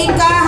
एका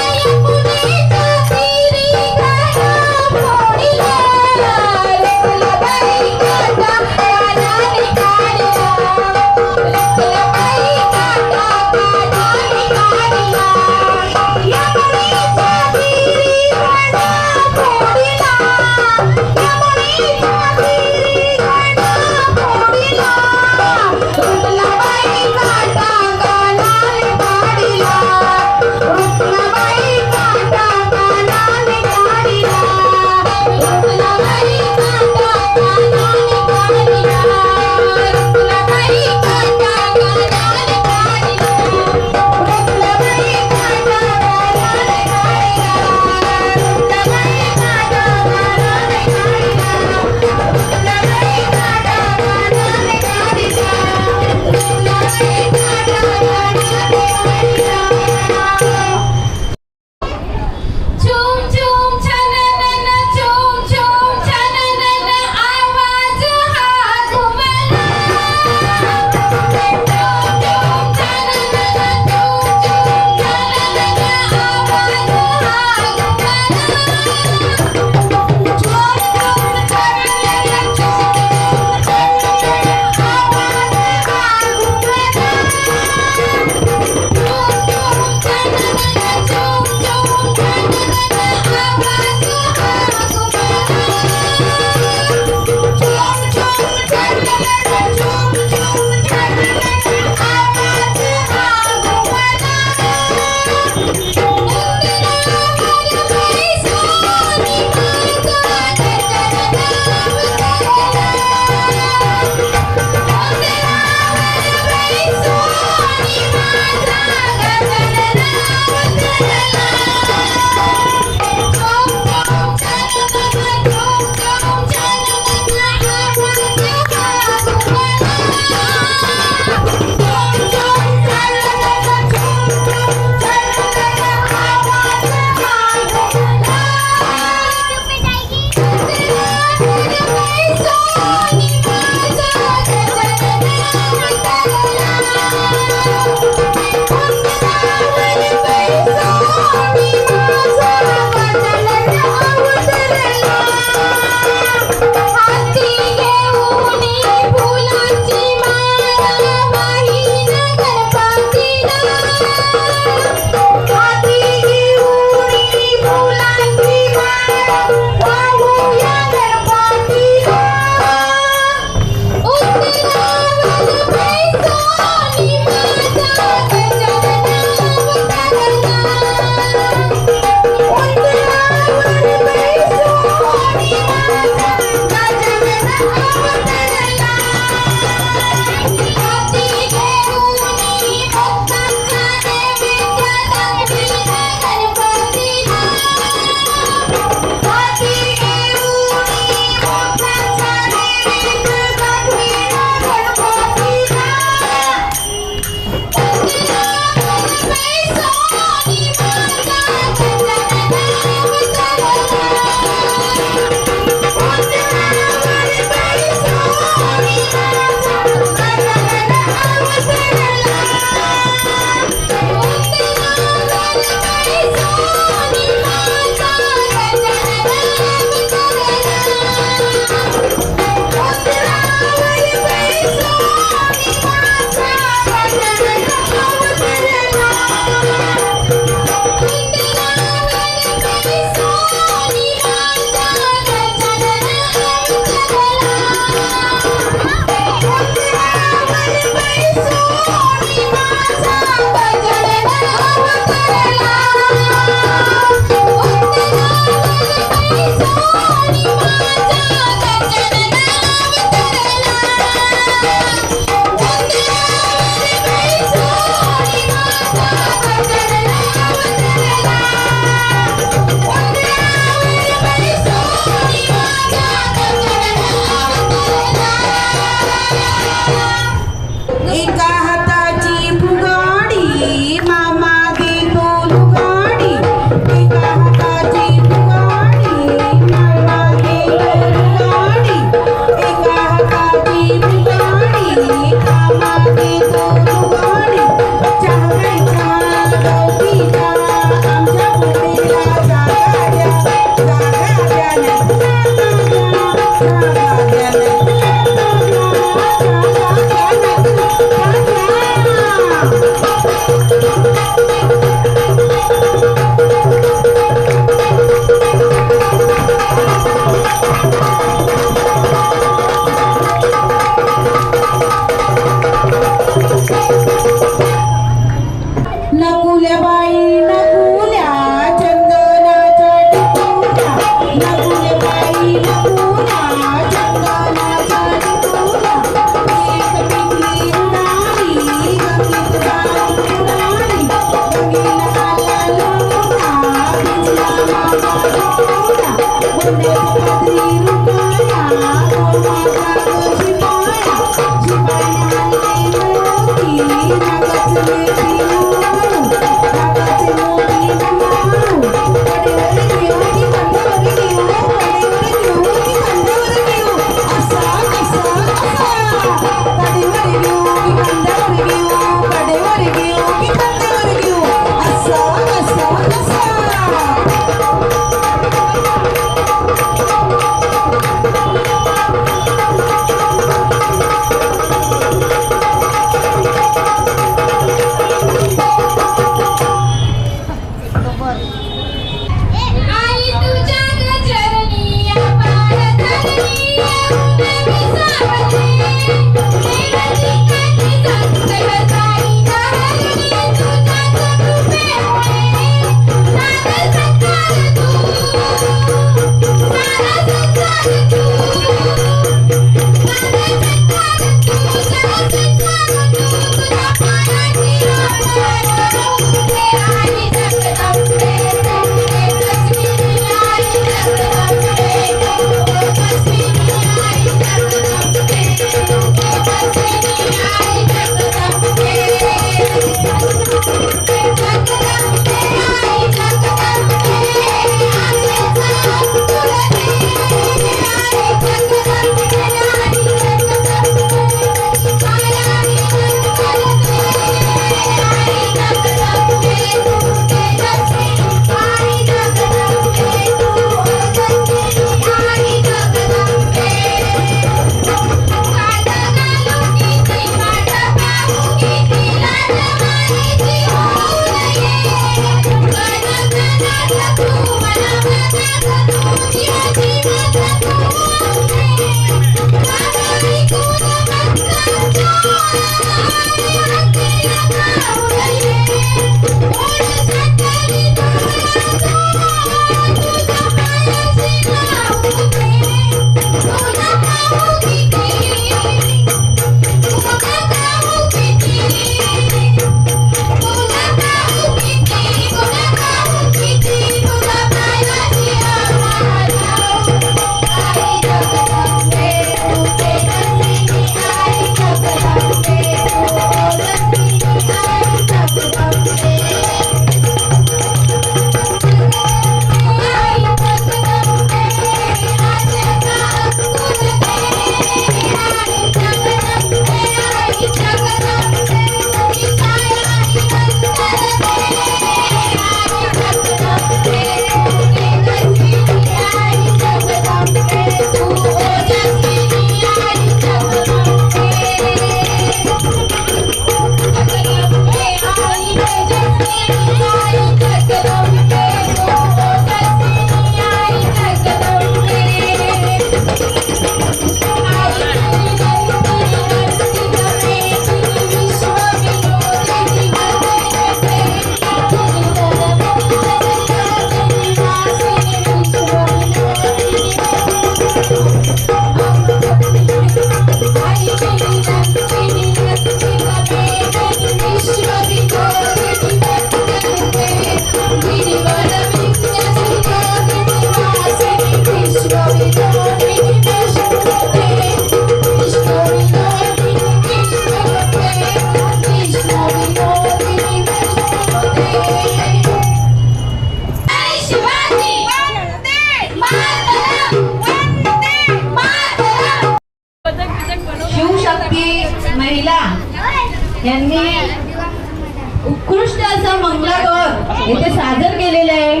उत्कृष्ट असं मंगलागौर येथे सादर केलेले आहे.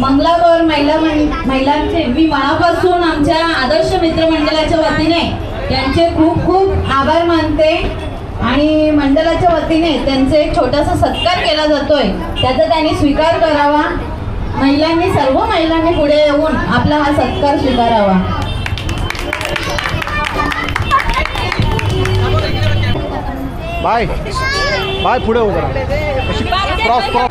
मंगलागौर महिला महिलांचे मी मनापासून आमच्या आदर्श मित्रमंडळाच्या वतीने त्यांचे खूप खूप आभार मानते. आणि मंडळाच्या वतीने त्यांचे एक छोटासा सत्कार केला जातोय. त्याचा त्यांनी स्वीकार करावा. महिलांनी सर्व महिलांनी पुढे येऊन आपला हा सत्कार स्वीकारावा. बाय. बाय पुढे हो अशी क्रॉस क्रॉस